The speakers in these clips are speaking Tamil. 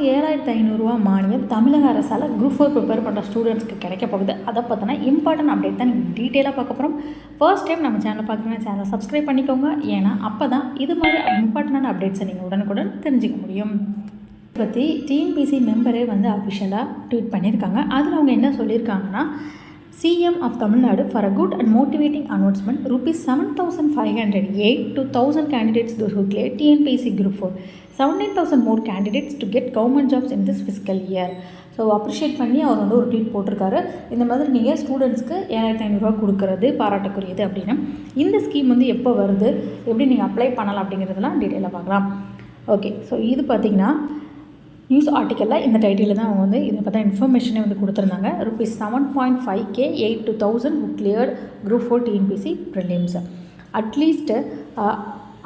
மாதம் ஏழாயிரத்து ஐநூறுரூவா மானியம் தமிழக அரசால் குரூப் ஃபோர் ப்ரிப்பேர் பண்ணுற ஸ்டூடெண்ட்ஸ்க்கு கிடைக்க போகுது. அதை பற்றின இம்பார்ட்டன்ட் அப்டேட் தான் நீங்கள் டீட்டெயிலாக பார்க்க போகிறோம் ஃபர்ஸ்ட் டைம் நம்ம சேனல் பார்க்குறீங்கன்னா சேனலை சப்ஸ்கிரைப் பண்ணிக்கோங்க. ஏன்னா அப்போ தான் இது மாதிரி இம்பார்ட்டண்டான அப்டேட்ஸை நீங்கள் உடனுக்குடன் தெரிஞ்சுக்க முடியும். பற்றி டிஎன்பிசி மெம்பரே வந்து அஃபிஷியலாக ட்வீட் பண்ணியிருக்காங்க. அதில் அவங்க என்ன சொல்லியிருக்காங்கன்னா CM of Tamil Nadu for a good and motivating announcement rupees seven thousand five hundred eight two thousand candidates those who TNPSC group four seventeen thousand more candidates to get government jobs in this fiscal year so appreciate பண்ணி அவர் வந்து ஒரு ட்வீட் போட்டிருக்காரு. இந்த மாதிரி நீங்கள் ஸ்டூடெண்ட்ஸ்க்கு ஏழாயிரத்தி ஐநூறுரூவா கொடுக்குறது பாராட்டக்குரியது அப்படின்னா இந்த ஸ்கீம் வந்து எப்போ வருது எப்படி நீங்கள் அப்ளை பண்ணலாம் அப்படிங்கிறதெல்லாம் டீட்டெயிலாக பார்க்கலாம். ஓகே ஸோ இது பார்த்தீங்கன்னா நியூஸ் ஆர்டிக்கலில் இந்த டைட்டிலில் தான் அவங்க வந்து இதை பார்த்தா இன்ஃபர்மேஷனே வந்து கொடுத்துருந்தாங்க. Rupees seven point five K eight two thousand cleared group four TNPSC prelims at least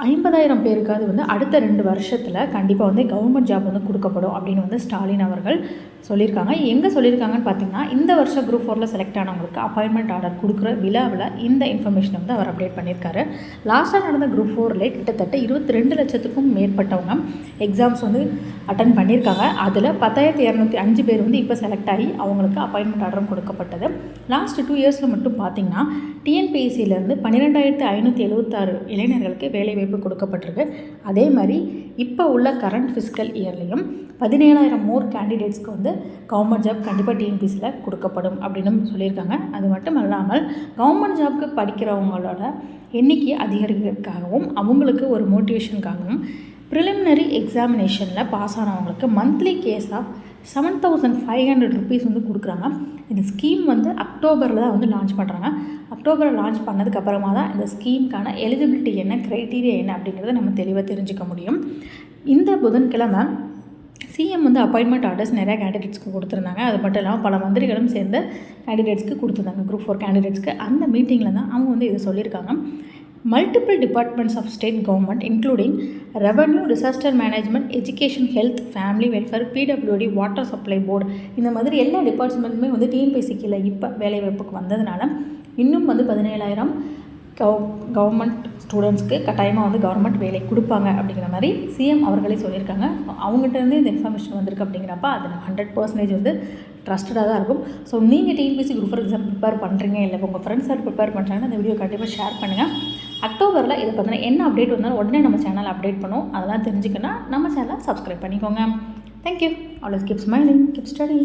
ஐம்பதாயிரம் பேருக்காவது வந்து அடுத்த ரெண்டு வருஷத்தில் கண்டிப்பாக வந்து கவர்மெண்ட் ஜாப் வந்து கொடுக்கப்படும் அப்படின்னு வந்து ஸ்டாலின் அவர்கள் சொல்லியிருக்காங்க. எங்கே சொல்லியிருக்காங்கன்னு பார்த்தீங்கன்னா இந்த வருஷம் குரூப் ஃபோரில் செலக்ட் ஆனவங்களுக்கு அப்பாயின்மெண்ட் ஆர்டர் கொடுக்குற விழாவில் இந்த இன்ஃபர்மேஷன் வந்து அவர் அப்டேட் பண்ணியிருக்காரு. லாஸ்ட்டாக நடந்த குரூப் ஃபோரில் கிட்டத்தட்ட இருபத்தி ரெண்டு லட்சத்துக்கும் மேற்பட்டவங்க எக்ஸாம்ஸ் வந்து அட்டன் பண்ணியிருக்காங்க. அதில் பத்தாயிரத்தி இரநூத்தி அஞ்சு பேர் வந்து இப்போ செலக்ட் ஆகி அவங்களுக்கு அப்பாயின்மெண்ட் ஆர்டரும் கொடுக்கப்பட்டது. லாஸ்ட் டூ இயர்ஸில் மட்டும் பார்த்தீங்கன்னா டிஎன்பிஎஸ்சியிலேருந்து பன்னிரெண்டாயிரத்து ஐநூற்றி எழுபத்தாறு இளைஞர்களுக்கு வேலைவாய்ப்பு கொடுக்கப்பட்டிருக்கு. அதே மாதிரி இப்போ உள்ள கரண்ட் ஃபிஸ்கல் இயர்லேயும் பதினேழாயிரம் மோர் கேண்டிடேட்ஸ்க்கு வந்து கவர்மெண்ட் ஜாப் கண்டிப்பாக டிஎன்பிசியில் கொடுக்கப்படும் அப்படின்னு சொல்லியிருக்காங்க. அது மட்டும் இல்லாமல் கவர்மெண்ட் ஜாப்க்கு படிக்கிறவங்களோட எண்ணிக்கை அதிகரிக்கிறதுக்காகவும் அவங்களுக்கு ஒரு மோட்டிவேஷனுக்காகவும் ப்ரிலிமினரி எக்ஸாமினேஷனில் pass ஆனவங்களுக்கு monthly cash of seven thousand five hundred rupees வந்து கொடுக்குறாங்க. இந்த ஸ்கீம் வந்து அக்டோபரில் தான் வந்து லான்ச் பண்ணுறாங்க அக்டோபரில் லான்ச் பண்ணதுக்கப்புறமா தான் இந்த ஸ்கீமுக்கான எலிஜிபிலிட்டி என்ன க்ரைட்டீரியா என்ன அப்படிங்கிறத நம்ம தெளிவாக தெரிஞ்சுக்க முடியும். இந்த புதன்கிழமை சிஎம் வந்து அப்பாயின்மெண்ட் ஆர்டர்ஸ் நிறையா கேண்டிடேட்ஸ்க்கு கொடுத்துருந்தாங்க. அது மட்டும் இல்லாமல் பல மந்திரிகளும் சேர்ந்த கேண்டிடேட்ஸ்க்கு கொடுத்துருந்தாங்க. குரூப் ஃபோர் கேண்டிடேட்ஸ்க்கு அந்த மீட்டிங்கில் தான் அவங்க வந்து இதை சொல்லியிருக்காங்க. Multiple departments of state government including revenue disaster management education health family welfare PWD water supply board இந்த மாதிரி எல்லா டிபார்ட்மெண்ட்டுமே வந்து டிஎன்பிஎஸ்சி கீழே இப்போ வேலைவாய்ப்புக்கு வந்ததுனால இன்னும் வந்து பதினேழாயிரம் கவ் கவர்மெண்ட் ஸ்டூடெண்ட்ஸ்க்கு கட்டாயமாக வந்து கவர்மெண்ட் வேலை கொடுப்பாங்க அப்படிங்கிற மாதிரி சிஎம் அவர்களே சொல்லியிருக்காங்க. அவங்ககிட்டருந்து இந்த இன்ஃபர்மேஷன் வந்திருக்கு அப்படிங்கிறப்ப அது ஹண்ட்ரட் பர்சன்டேஜ் வந்து ட்ரஸ்டடாக தான் இருக்கும். ஸோ நீங்கள் TNPSC group four exam prepare பண்ணுறீங்க இல்லை உங்கள் ஃப்ரெண்ட்ஸ் யார் ப்ரிப்பேர் பண்ணுறாங்கன்னா இந்த வீடியோ கண்டிப்பாக ஷேர் பண்ணுங்கள் அக்டோபரில் இதை பற்றின என்ன அப்டேட் வந்தாலும் உடனே நம்ம சேனல் அப்டேட் பண்ணுவோம். அதெல்லாம் தெரிஞ்சுக்கன்னா நம்ம சேனலை சப்ஸ்கிரைப் பண்ணிக்கோங்க. Thank you always keep smiling keep study